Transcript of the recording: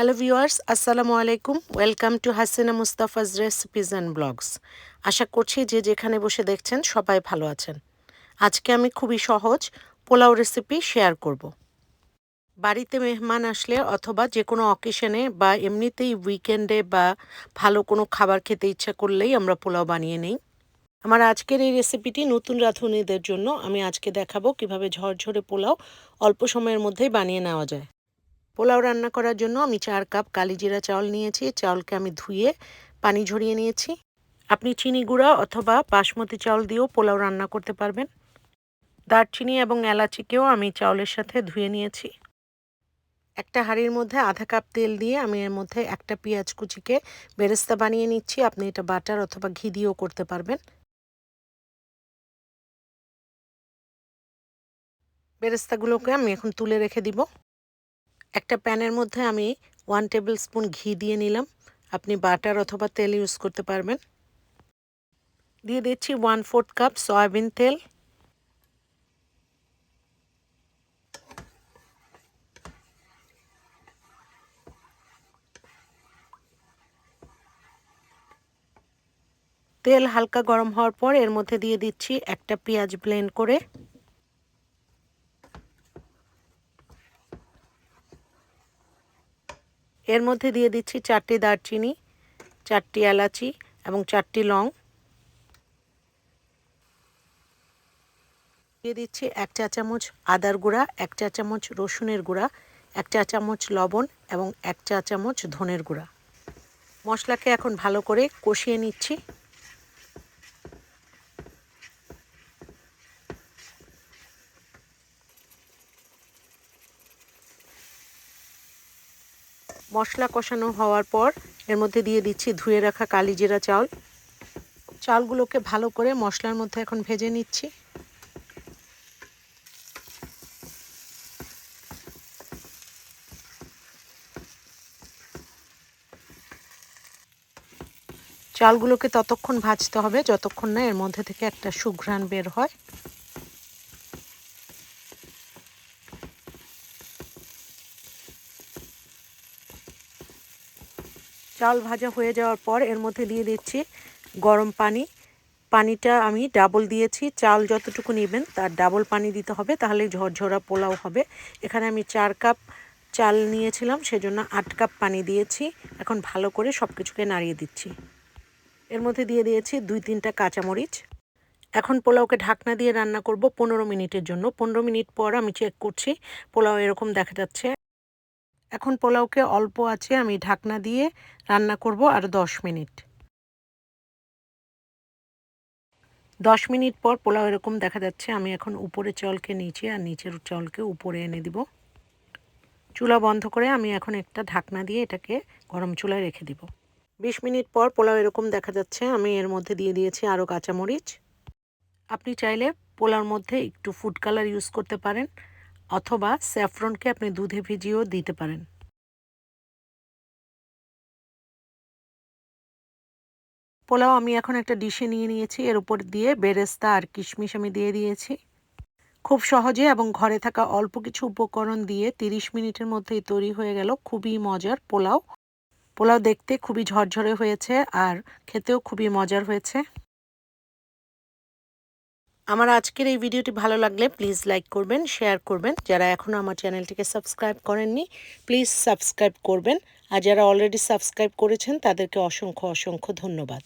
Hello viewers আসসালামু আলাইকুম welcome to Hasina Mustafa's recipes and blogs আশা করছি যে যেখানে বসে দেখছেন সবাই ভালো আছেন। আজকে আমি খুবই সহজ পোলাও রেসিপি শেয়ার করব। বাড়িতে মেহমান আসলে অথবা যে কোনো অকেশনে বা এমনিতেই উইকেন্ডে বা ভালো কোনো খাবার খেতে ইচ্ছা করলেই আমরা পোলাও বানিয়ে নেই। আমার আজকের এই রেসিপিটি নতুন রাঁধুনিদের জন্য আমি আজকে দেখাবো কীভাবে ঝরঝরে পোলাও অল্প সময়ের মধ্যেই বানিয়ে নেওয়া যায়। পোলাও রান্না করার জন্য আমি চার কাপ কালিজিরা চাউল নিয়েছি। চাউলকে আমি ধুয়ে পানি ঝরিয়ে নিয়েছি। আপনি চিনি গুঁড়া অথবা বাসমতি চাউল দিয়েও পোলাও রান্না করতে পারবেন। দারচিনি এবং এলাচিকেও আমি চাউলের সাথে ধুয়ে নিয়েছি। একটা হাঁড়ির মধ্যে আধা কাপ তেল দিয়ে আমি এর মধ্যে একটা পেঁয়াজ কুচিকে বেরেস্তা বানিয়ে নিচ্ছি। আপনি এটা বাটার অথবা ঘি দিয়েও করতে পারবেন। বেরেস্তাগুলোকে আমি এখন তুলে রেখে দিব। একটা প্যানের মধ্যে আমি ওয়ান টেবিল স্পুন ঘি দিয়ে নিলাম। আপনি বাটার অথবা তেল ইউজ করতে পারবেন। দিয়ে দিচ্ছি ওয়ান ফোর্থ কাপ সয়াবিন তেল। তেল হালকা গরম হওয়ার পর এর মধ্যে দিয়ে দিচ্ছি একটা পেঁয়াজ ব্লেন্ড করে। এর মধ্যে দিয়ে দিচ্ছি চারটি দারচিনি, চারটি এলাচি এবং চারটি লং। দিয়ে দিচ্ছি এক চা চামচ আদার গুঁড়া, এক চা চামচ রসুনের গুঁড়া, এক চা চামচ লবণ এবং এক চা চামচ ধনের গুঁড়া। মশলাকে এখন ভালো করে কষিয়ে নিচ্ছি। মশলা কষানো হওয়ার পর এর মধ্যে দিয়ে দিচ্ছি ধুয়ে রাখা কালিজিরা চাল। চালগুলোকে ভালো করে মশলার মধ্যে এখন ভেজে নিচ্ছি। চালগুলোকে ততক্ষণ ভাজতে হবে, যতক্ষণ না এর মধ্যে থেকে একটা সুঘ্রাণ বের হয়। চাল ভাজা হয়ে যাওয়ার পর এর মধ্যে দিয়ে দিচ্ছি গরম পানি। পানিটা আমি ডাবল দিয়েছি। চাল যতটুকু নেবেন তার ডাবল পানি দিতে হবে, তাহলে ঝরঝরা পোলাও হবে। এখানে আমি চার কাপ চাল নিয়েছিলাম, সেজন্য আট কাপ পানি দিয়েছি। এখন ভালো করে সব কিছুকে নাড়িয়ে দিচ্ছি। এর মধ্যে দিয়ে দিয়েছি দুই তিনটা কাঁচামরিচ। এখন পোলাওকে ঢাকনা দিয়ে রান্না করব পনেরো মিনিটের জন্য। পনেরো মিনিট পর আমি চেক করছি, পোলাও এরকম দেখা যাচ্ছে। এখন পোলাওকে অল্প আছে, আমি ঢাকনা দিয়ে রান্না করব আর দশ মিনিট। দশ মিনিট পর পোলাও এরকম দেখা যাচ্ছে, আমি এখন উপরে চালকে নিচে আর নিচের চলকে উপরে এনে দিব। চুলা বন্ধ করে আমি এখন একটা ঢাকনা দিয়ে এটাকে গরম চুলায় রেখে দিব। বিশ মিনিট পর পোলাও এরকম দেখা যাচ্ছে, আমি এর মধ্যে দিয়ে দিয়েছি আরও কাঁচামরিচ। আপনি চাইলে পোলাওর মধ্যে একটু ফুড কালার ইউজ করতে পারেন। অথবা স্যাফরনকে আপনি দুধে ভিজিয়েও দিতে পারেন। পোলাও আমি এখন একটা ডিশে নিয়ে নিয়েছি, এর উপর দিয়ে বেরেস্তা আর কিশমিশ আমি দিয়ে দিয়েছি। খুব সহজে এবং ঘরে থাকা অল্প কিছু উপকরণ দিয়ে 30 মিনিটের মধ্যেই তৈরি হয়ে গেল খুবই মজার পোলাও। পোলাও দেখতে খুবই ঝরঝরে হয়েছে আর খেতেও খুবই মজার হয়েছে। আমার আজকের এই ভিডিওটি ভালো লাগলে প্লিজ লাইক করবেন শেয়ার করবেন। যারা এখনও আমার চ্যানেলটিকে সাবস্ক্রাইব করেননি প্লিজ সাবস্ক্রাইব করবেন। আর যারা অলরেডি সাবস্ক্রাইব করেছেন, তাদেরকে অসংখ্য অসংখ্য ধন্যবাদ।